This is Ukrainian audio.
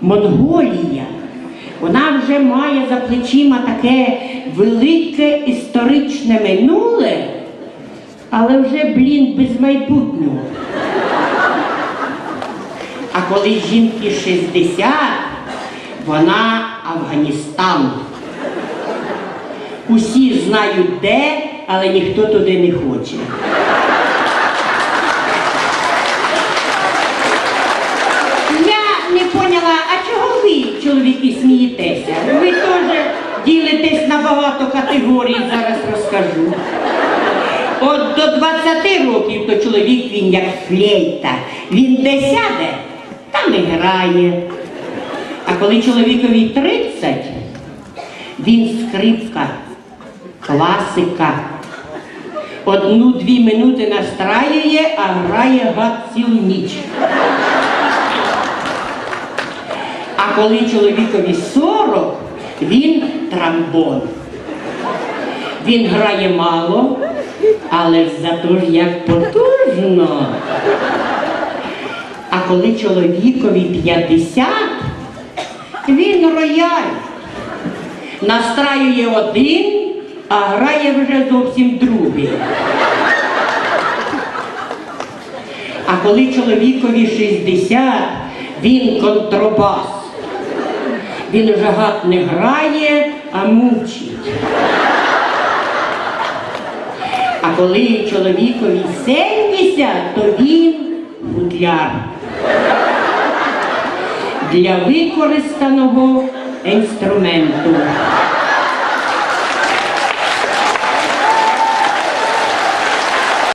Монголія. Вона вже має за плечима таке велике історичне минуле, але вже, блін, без майбутнього. А коли жінки 60, вона Афганістан. Усі знають де, але ніхто туди не хоче. Я не поняла, а чого ви, чоловіки, смієтеся? Ви теж ділитесь на багато категорій, зараз розкажу. От до 20 років то чоловік він як флейта. Він де сяде, там і грає. А коли чоловікові 30, він скрипка, класика. Одну-дві минути настраює, а грає гад цілу ніч. А коли чоловікові 40, він трамбон. Він грає мало, але зато ж як потужно. А коли чоловікові 50, він рояль. Настраює один, а грає вже зовсім другий. А коли чоловікові 60, він контрабас. Він уже гад не грає, а мучить. А коли чоловікові 70, то він гудляр. Для використаного інструменту.